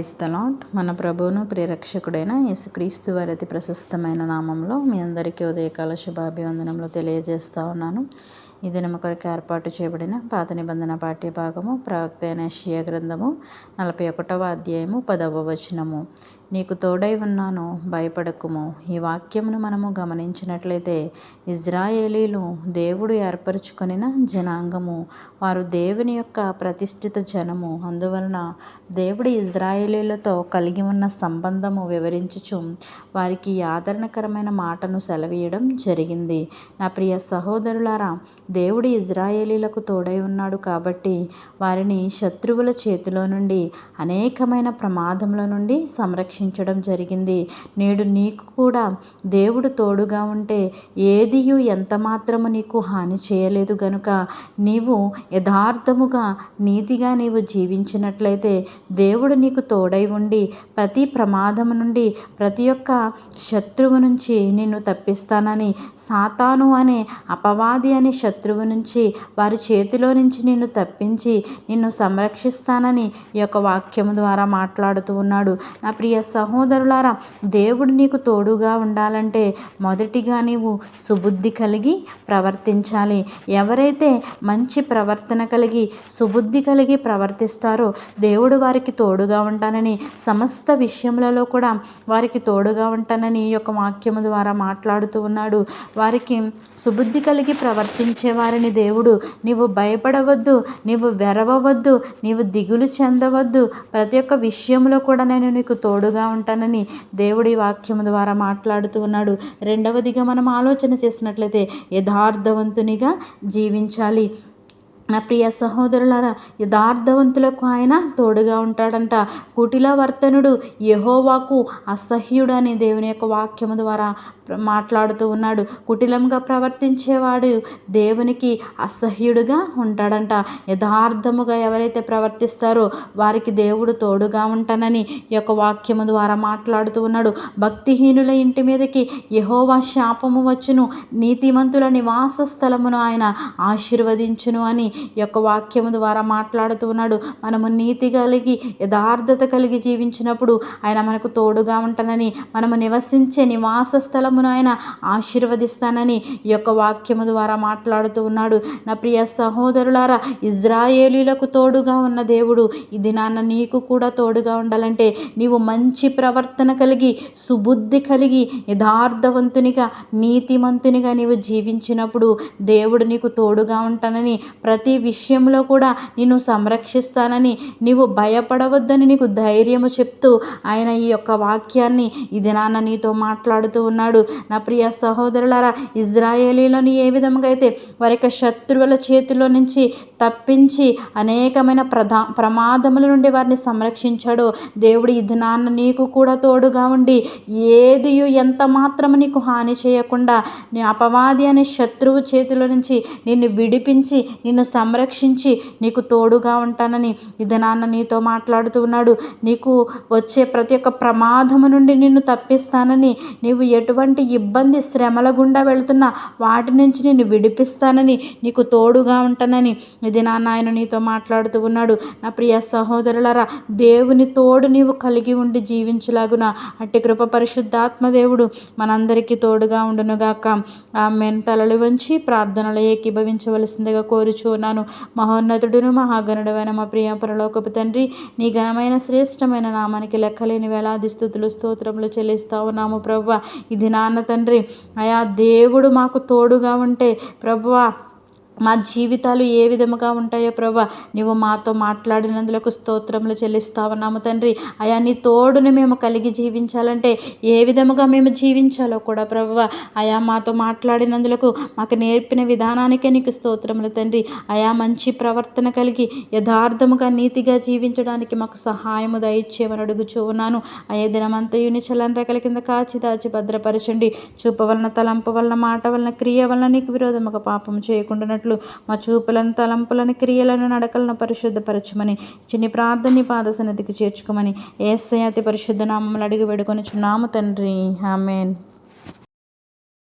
Praise తలాట్ మన ప్రభువును ప్రిరక్షకుడైన యేసుక్రీస్తు వారి అతి ప్రశస్తమైన నామంలో మీ అందరికీ ఉదయకాల శుభాభివందనంలో తెలియజేస్తా ఉన్నాను. ఈ దినం కొరకు ఏర్పాటు చేయబడిన పాత నిబంధన పాఠ్య భాగము ప్రవక్త అయిన షియా గ్రంథము నలభై ఒకటవ అధ్యాయము పదవ వచనము. నీకు తోడై ఉన్నాను భయపడకుము. ఈ వాక్యమును మనము గమనించినట్లయితే ఇజ్రాయేలీలు దేవుడు ఏర్పరచుకొనిన జనాంగము వారు దేవుని యొక్క ప్రతిష్ఠిత జనము. అందువలన దేవుడు ఇజ్రాయేలీలతో కలిగి ఉన్న సంబంధము వివరించుచు వారికి ఆదరణకరమైన మాటను సెలవీయడం జరిగింది. నా ప్రియ సహోదరులారా దేవుడు ఇజ్రాయేలీలకు తోడై ఉన్నాడు కాబట్టి వారిని శత్రువుల చేతిలో నుండి అనేకమైన ప్రమాదముల నుండి సంరక్షించడం జరిగింది. నేడు నీకు కూడా దేవుడు తోడుగా ఉంటే ఏదియు ఎంత మాత్రము నీకు హాని చేయలేదు గనుక నీవు యథార్థముగా నీతిగా నీవు జీవించినట్లయితే దేవుడు నీకు తోడై ఉండి ప్రతి ప్రమాదము నుండి ప్రతి ఒక్క శత్రువు నుంచి నిన్ను తప్పిస్తానని సాతాను అనే అపవాది అనే శత్రువు నుంచి వారి చేతిలో నుంచి నిన్ను తప్పించి నిన్ను సంరక్షిస్తానని ఈ యొక్క వాక్యము ద్వారా మాట్లాడుతూ ఉన్నాడు. నా ప్రియ సహోదరులారా దేవుడు నీకు తోడుగా ఉండాలంటే మొదటిగా నీవు సుబుద్ధి కలిగి ప్రవర్తించాలి. ఎవరైతే మంచి ప్రవర్తన కలిగి సుబుద్ధి కలిగి ప్రవర్తిస్తారో దేవుడు వారికి తోడుగా ఉంటానని సమస్త విషయములలో కూడా వారికి తోడుగా ఉంటానని ఈ యొక్క వాక్యము ద్వారా మాట్లాడుతూ ఉన్నాడు. వారికి సుబుద్ధి కలిగి ప్రవర్తించే వారిని దేవుడు. నీవు భయపడవద్దు నీవు వెరవవద్దు నీవు దిగులు చెందవద్దు. ప్రతి ఒక్క విషయంలో కూడా నేను నీకు తోడుగా ఉంటానని దేవుడి వాక్యము ద్వారా మాట్లాడుతూ ఉన్నాడు. రెండవదిగా మనం ఆలోచన చేసినట్లయితే యథార్థవంతునిగా జీవించాలి. నా ప్రియ సహోదరులారా యథార్థవంతులకు ఆయన తోడుగా ఉంటాడంట. కుటిల వర్తనుడు యహోవాకు అసహ్యుడు అని దేవుని యొక్క వాక్యము ద్వారా మాట్లాడుతూ ఉన్నాడు. కుటిలంగా ప్రవర్తించేవాడు దేవునికి అసహ్యుడుగా ఉంటాడంట. యథార్థముగా ఎవరైతే ప్రవర్తిస్తారో వారికి దేవుడు తోడుగా ఉంటానని ఈ యొక్క వాక్యము ద్వారా మాట్లాడుతూ ఉన్నాడు. భక్తిహీనుల ఇంటి మీదకి యహోవా శాపము వచ్చును. నీతిమంతుల నివాస స్థలమును ఆయన ఆశీర్వదించును అని ఈ యొక్క వాక్యము ద్వారా మాట్లాడుతూ ఉన్నాడు. మనము నీతి కలిగి యథార్థత కలిగి జీవించినప్పుడు ఆయన మనకు తోడుగా ఉంటానని మనము నివసించే నివాస స్థలమును ఆయన ఆశీర్వదిస్తానని ఈ యొక్క వాక్యము ద్వారా మాట్లాడుతూ ఉన్నాడు. నా ప్రియ సహోదరులారా ఇజ్రాయేలీలకు తోడుగా ఉన్న దేవుడు ఇది నాన్న నీకు కూడా తోడుగా ఉండాలంటే నీవు మంచి ప్రవర్తన కలిగి సుబుద్ధి కలిగి యథార్థవంతునిగా నీతిమంతునిగా నీవు జీవించినప్పుడు దేవుడు నీకు తోడుగా ఉంటానని ప్రతి ప్రతి విషయంలో కూడా నిన్ను సంరక్షిస్తానని నీవు భయపడవద్దని నీకు ధైర్యము చెప్తూ ఆయన ఈ యొక్క వాక్యాన్ని ఇది నాన్న నీతో మాట్లాడుతూ ఉన్నాడు. నా ప్రియ సహోదరులారా ఇజ్రాయేలీలను ఏ విధంగా అయితే వారి యొక్క శత్రువుల చేతిలో నుంచి తప్పించి అనేకమైన ప్రధా ప్రమాదముల నుండి వారిని సంరక్షించాడు. దేవుడు ఇది నాన్న నీకు కూడా తోడుగా ఉండి ఏది ఎంత మాత్రం నీకు హాని చేయకుండా నీ అపవాది అనే శత్రువు చేతిలో నుంచి నిన్ను విడిపించి నిన్ను సంరక్షించి నీకు తోడుగా ఉంటానని ఇది నాన్న నీతో మాట్లాడుతూ ఉన్నాడు. నీకు వచ్చే ప్రతి ఒక్క ప్రమాదము నుండి నిన్ను తప్పిస్తానని నీవు ఎటువంటి ఇబ్బంది శ్రమల గుండా వెళుతున్నా వాటి నుంచి నిన్ను విడిపిస్తానని నీకు తోడుగా ఉంటానని ఈ నాన్న ఆయన నీతో మాట్లాడుతూ ఉన్నాడు. నా ప్రియ సహోదరులరా దేవుని తోడు నీవు కలిగి ఉండి జీవించలాగున. అట్టి కృప పరిశుద్ధాత్మ దేవుడు మనందరికీ తోడుగా ఉండునుగాక. ఆమె తలలు వంచి ప్రార్థనలు ఏకీభవించవలసిందిగా కోరుచున్నాను. మహోన్నతుడును మహాగణుడమైన మా ప్రియ పరలోకపు తండ్రి నీ ఘనమైన శ్రేష్టమైన నామానికి లెక్కలేని వేలాది స్థుతులు స్తోత్రములు చెల్లిస్తా ఉన్నాము ప్రభు ఇది నాన్న తండ్రి. అయా దేవుడు మాకు తోడుగా ఉంటే ప్రభువా మా జీవితాలు ఏ విధముగా ఉంటాయో ప్రభా నువ్వు మాతో మాట్లాడినందులకు స్తోత్రములు చెల్లిస్తావున్నాము తండ్రి. అయా నీ తోడుని మేము కలిగి జీవించాలంటే ఏ విధముగా మేము జీవించాలో కూడా ప్రభు అయా మాతో మాట్లాడినందులకు మాకు నేర్పిన విధానానికే నీకు స్తోత్రములు తండ్రి. అయా మంచి ప్రవర్తన కలిగి యథార్థముగా నీతిగా జీవించడానికి మాకు సహాయము దయచేయమని అడుగుచూ ఉన్నాను. అయ్యే దినమంతయుని చలన రెక్కల కింద కాచి దాచి భద్రపరచండి. చూప వలన తలంపు వలన మాట వలన క్రియ వలన నీకు విరోధముగా పాపం చేయకుండానట్లు మా చూపులను తలంపులను క్రియలను నడకలను పరిశుద్ధపరచమని చిన్ని ప్రార్థని పాద సన్నిధికి చేర్చుకోమని ఏసై అతి పరిశుద్ధ నామములు అడిగి వేడుకొని చున్నాము తండ్రి. ఆమెన్.